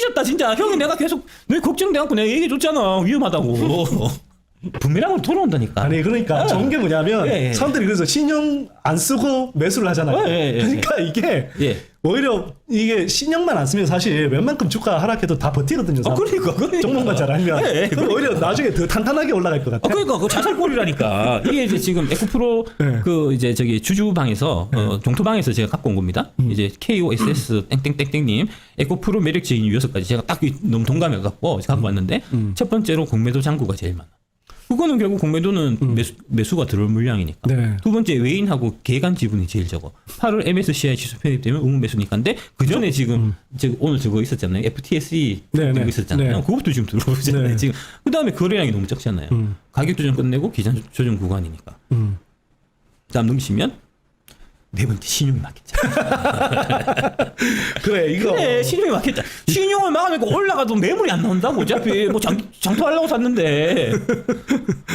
삐졌다 진짜. 형이 내가 계속 내 걱정돼갖고 내가 얘기해줬잖아. 위험하다고 부메랑으로 돌아온다니까 아니 그러니까 예. 좋은 게 뭐냐면 예, 예. 사람들이 그래서 신용 안 쓰고 매수를 하잖아요. 예, 예, 예, 그러니까 이게 예. 오히려 이게 신용만 안 쓰면 사실 웬만큼 주가 하락해도 다 버티거든요. 아, 그러니까, 그러니까. 종목만 잘 알면 예, 예, 그럼 오히려 나중에 더 탄탄하게 올라갈 것 아, 같아. 그러니까 그 자살골이라니까 이게 이제 지금 에코프로 네. 그 이제 저기 주주방에서 어, 종토방에서 제가 갖고 온 겁니다. 음. 이제 KOSS 땡땡땡땡님 에코프로 매력적인 요소까지 제가 딱 너무 동감해 갖고 갖고 왔는데 음. 첫 번째로 공매도 잔고가 제일 많아. 그거는 결국 공매도는 매수, 매수가 들어올 물량이니까. 음. 네. 두 번째 외인하고 개간 지분이 제일 적어. 8월 MSCI 지수 편입되면 의무 매수니까인데 그 전에 지금 저 오늘 저거 있었잖아요. FTSE 네, 네. 있었잖아요. 네. 그것도 지금 들어오잖아요. 네. 지금 그 다음에 거래량이 너무 적잖아요. 음. 가격 조정 끝내고 기간 조정 구간이니까. 음. 다음 넘기시면 네 번째 신용이 막혔잖아. 그래 이거 그래 신용이 막혔다. 신용을 막으니까 올라가도 매물이 안 나온다고 어차피 뭐 장, 장토하려고 샀는데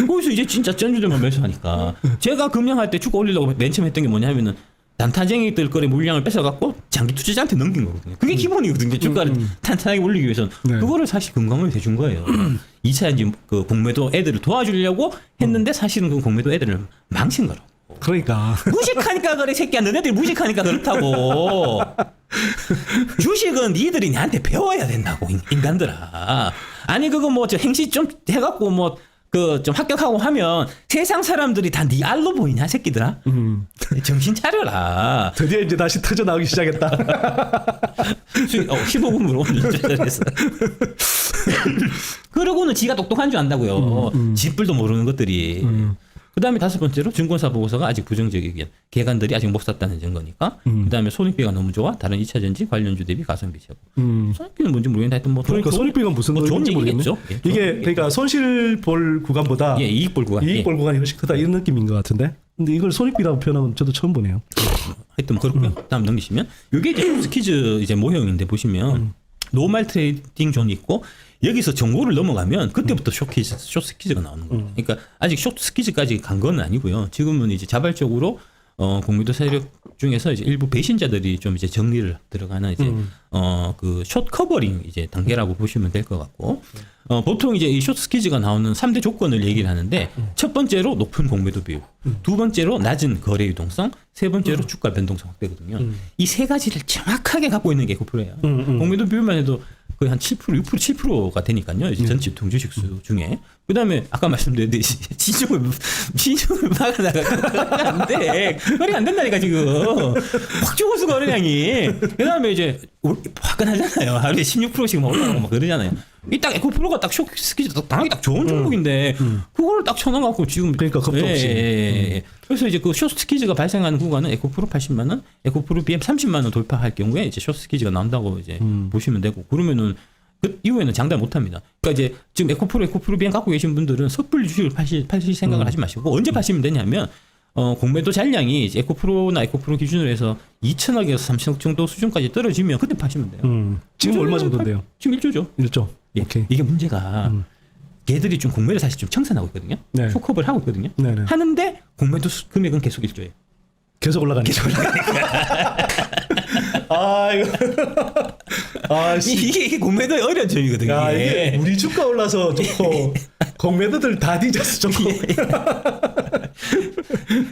거기서 이제 진짜 전주들만 매수하니까 제가 금양할 때 주가 올리려고 맨 처음 했던 게 뭐냐면은 단타쟁이들 거래 물량을 뺏어갖고 장기 투자자한테 넘긴 거거든요. 그게 기본이거든요. 주가를 탄탄하게 올리기 위해서는 네. 그거를 사실 건강을 해준 거예요. 2차 이제 그 공매도 애들을 도와주려고 했는데 사실은 그 공매도 애들을 망친 거라고. 그러니까. 무식하니까 그래 새끼야. 너네들이 무식하니까 그렇다고. 주식은 니들이 나한테 배워야 된다고 인- 인간들아. 아니 그거 뭐 저 행시 좀 해갖고 뭐 그 좀 합격하고 하면 세상 사람들이 다네 알로 보이냐 새끼들아? 음. 정신 차려라. 드디어 이제 다시 터져 나오기 시작했다. 수- 어, 15분으로 인터넷에서. 그러고는 지가 똑똑한 줄 안다고요. 지뿔도 모르는 것들이. 음. 그 다음에 다섯 번째로 증권사 보고서가 아직 부정적이긴 개간들이 아직 못 샀다는 증거니까 그 다음에 손익비가 너무 좋아 다른 2차 전지 관련주 대비 가성비 최고 음. 손익비는 뭔지 모르겠는데 하여튼 뭐 그러니까 좋은- 손익비가 무슨 뭐 좋은. 얘기겠죠 예, 이게 얘기겠죠. 그러니까 손실 볼 구간보다 예 이익 볼 구간 이익 예. 볼 구간이 훨씬 크다 이런 느낌인 것 같은데. 근데 이걸 손익비라고 표현하면 저도 처음 보네요. 하여튼 뭐 그렇고요. 다음 넘기시면 이게 이제 스키즈 이제 모형인데 보시면 노멀 트레이딩 존이 있고 여기서 정보를 넘어가면 그때부터 쇼키즈, 쇼스키즈가 나오는 거예요. 그러니까 아직 쇼스키즈까지 간 건 아니고요. 지금은 이제 자발적으로 어, 공유도 세력 중에서 이제 일부 배신자들이 좀 이제 정리를 들어가는 이제 어, 그 숏 커버링 이제 단계라고 보시면 될 것 같고 어, 보통 이제 이 숏 스키즈가 나오는 3대 조건을 얘기를 하는데 첫 번째로 높은 공매도 비율, 두 번째로 낮은 거래 유동성, 세 번째로 주가 변동성 확대거든요. 이세 가지를 정확하게 갖고 있는 게 에코프로예요. 음, 음. 공매도 비율만 해도 거의 한 7%, 6%, 7%가 되니까요. 이제 전체 동주식 수 중에. 그 다음에 아까 말씀드렸듯이 시중을, 시중을 막아나가 안 돼. 거래가 안 된다니까 지금. 확 죽었어 거래량이. 그 다음에 이제 화끈하잖아요. 하루에 16%씩 막 올라가고 막 그러잖아요. 이딱 에코프로가 딱 쇼크 스키즈 딱 당하기 딱 좋은 종목인데 그거를 딱 쳐놔갖고 지금 그러니까 겁도 예, 없이. 예, 예. 그래서 이제 그 쇼스키즈가 발생하는 구간은 에코프로 80만 원, 에코프로 BM 30만 원 돌파할 경우에 이제 쇼스키즈가 나온다고 이제 보시면 되고 그러면은 그 이후에는 장담 못 합니다. 그러니까 이제 지금 에코프로, 에코프로 BM 갖고 계신 분들은 섣불리 주식을 파실, 파실 생각을 하지 마시고 언제 파시면 되냐면 어, 공매도 잔량이 에코프로나 에코프로 기준으로 해서 2천억에서 3천억 정도 수준까지 떨어지면 그때 파시면 돼요. 음. 지금 얼마 정도인데요? 지금 1조죠. 1조. 예. 오케이. 이게 문제가 걔들이 좀 공매를 사실 좀 청산하고 있거든요. 네. 쇼컵을 하고 있거든요. 네네. 하는데 공매도 수- 금액은 계속 1조예요. 계속 올라가네. 계속 아 이거. 아 씨. 이게, 이게 공매도의 어려운 점이거든요. 야 이게. 이게 우리 주가 올라서 좋고 공매도들 다 뒤졌어 좋고.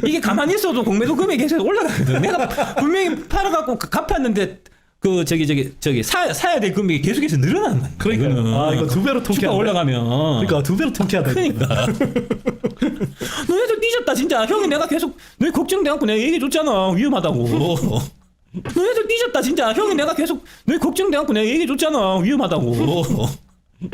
이게 가만히 있어도 공매도 금액이 계속 올라가거든. 내가 분명히 팔아갖고 가- 갚았는데 그 저기 저기 저기 사, 사야 될 금액이 계속해서 늘어나는 거야. 그러니까. 아 이거 두 배로 통쾌하네. 올라가면. 그러니까 두 배로 통쾌하다. 그러니까. 너희들 삐졌다 진짜. 형이 내가 계속 너희 걱정돼갖고 내가 얘기해줬잖아. 위험하다고. 너희들 삐졌다 진짜. 형이 내가 계속 너희 걱정돼갖고 내가 얘기해줬잖아. 위험하다고.